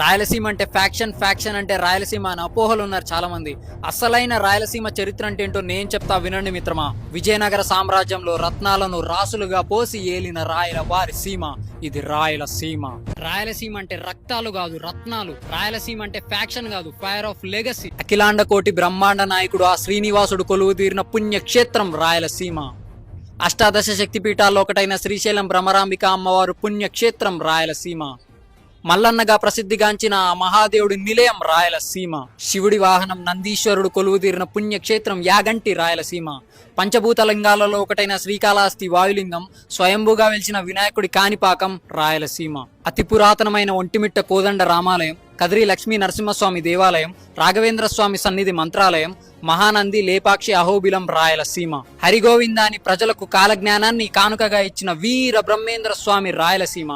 రాయలసీమ అంటే faction faction అంటే రాయలసీమ అని అపోహలు ఉన్నారు చాలా మంది అసలైన రాయలసీమ చరిత్ర అంటే ఏంటో నేను చెప్తా వినండి మిత్రమా. విజయనగర సామ్రాజ్యంలో రత్నాలను రాసులుగా పోసి ఏలిన రాయల వారి సీమ. ఇది రాయలసీమ రాయలసీమ అంటే రక్తాలు కాదు రత్నాలు. రాయలసీమ అంటే ఫ్యాక్షన్ కాదు ఫైర్ ఆఫ్ లెగసీ. అఖిలాండ కోటి బ్రహ్మాండ నాయకుడు ఆ శ్రీనివాసుడు కొలువు తీరిన పుణ్యక్షేత్రం రాయలసీమ అష్టాదశ శక్తిపీఠాల్లో ఒకటైన శ్రీశైలం భ్రమరాంబిక అమ్మవారు పుణ్యక్షేత్రం రాయలసీమ మల్లన్నగా ప్రసిద్ధిగాంచిన మహాదేవుడి నిలయం రాయలసీమ. శివుడి వాహనం నందీశ్వరుడు కొలువు తీరిన పుణ్యక్షేత్రం యాగంటి రాయలసీమ. పంచభూతలింగాలలో ఒకటైన శ్రీకాళహస్తి వాయులింగం స్వయంభూగా వెలిచిన వినాయకుడి కాణిపాకం రాయలసీమ. అతి పురాతనమైన ఒంటిమిట్ట కోదండ రామాలయం కదిరి లక్ష్మీ నరసింహస్వామి దేవాలయం రాఘవేంద్ర స్వామి సన్నిధి మంత్రాలయం మహానంది లేపాక్షి అహోబిలం రాయలసీమ హరిగోవిందాని ప్రజలకు కాలజ్ఞానాన్ని కానుకగా ఇచ్చిన వీర బ్రహ్మేంద్ర స్వామి రాయలసీమ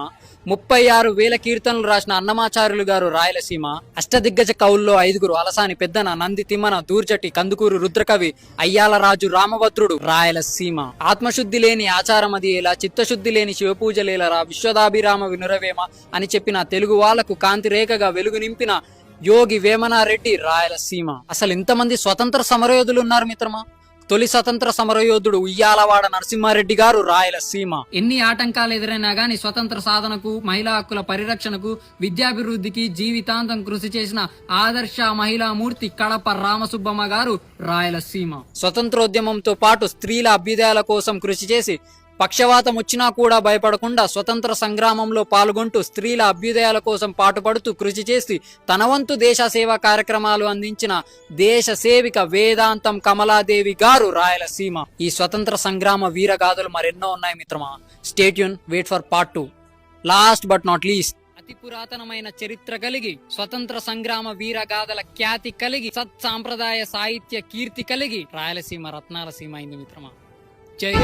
ముప్పై ఆరు వేల కీర్తనలు రాసిన అన్నమాచార్యులు గారు రాయలసీమ అష్టదిగ్గజ కవుల్లో ఐదుగురు అలసాని పెద్దన నంది తిమ్మన దూర్జటి కందుకూరు రుద్రకవి అయ్యాలరాజు రామభద్రుడు రాయలసీమ ఆత్మశుద్ధి లేని ఆచారమది ఎలా చిత్తశుద్ధి లేని శివపూజలేలరా విశ్వదాభిరామ వినురవేమ అని చెప్పిన తెలుగు వాళ్ళకు కాంతి రేఖగా వెలుగు నింపిన యోగి వేమనారెడ్డి రాయలసీమ. అసలు ఇంతమంది స్వతంత్ర సమరయోధులు ఉన్నారు మిత్రమా? తొలి స్వతంత్ర సమరయోధుడు ఉయ్యాలవాడ నరసింహారెడ్డి గారు రాయలసీమ. ఎన్ని ఆటంకాలు ఎదురైనా గాని స్వతంత్ర సాధనకు మహిళా హక్కుల పరిరక్షణకు విద్యాభివృద్ధికి జీవితాంతం కృషి చేసిన ఆదర్శ మహిళా మూర్తి కడప రామసుబ్బమ్మ గారు రాయలసీమ. స్వతంత్రోద్యమంతో పాటు స్త్రీల అభ్యుదయాల కోసం కృషి చేసి పక్షవాతం వచ్చినా కూడా భయపడకుండా స్వతంత్ర సంగ్రామంలో పాల్గొంటూ స్త్రీల అభ్యుదయాల కోసం పాటుపడుతూ కృషి చేసి తన వంతు దేశ సేవా కార్యక్రమాలు అందించిన దేశ సేవిక వేదాంతం కమలాదేవి గారు రాయలసీమ. ఈ స్వతంత్ర సంగ్రామ వీరగాథలు మరెన్నో ఉన్నాయి మిత్రమా? Stay tune wait for part two last but not least అతి పురాతనమైన చరిత్ర కలిగి స్వతంత్ర సంగ్రామ వీరగాథల ఖ్యాతి కలిగి సత్ సాంప్రదాయ సాహిత్య కీర్తి కలిగి రాయలసీమ రత్నాల సీమ అయింది మిత్రమా? జై